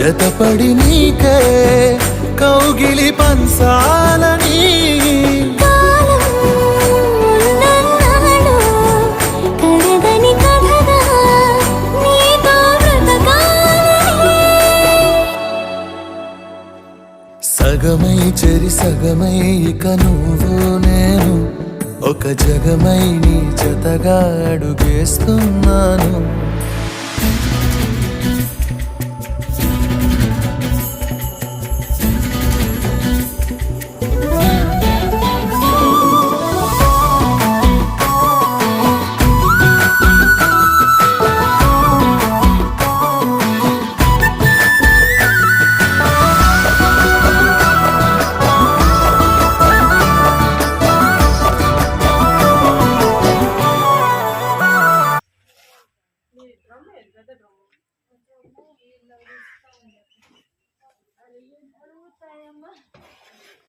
జతపడి నీకే కౌగిలి పంచాలని. సగమై చెరి సగమై ఇక నువ్వు నేను ఒక జగమై నీ జతగా అడుగేస్తున్నాను పెద్ద డ్రమ్ అడుగుతాయమ్మా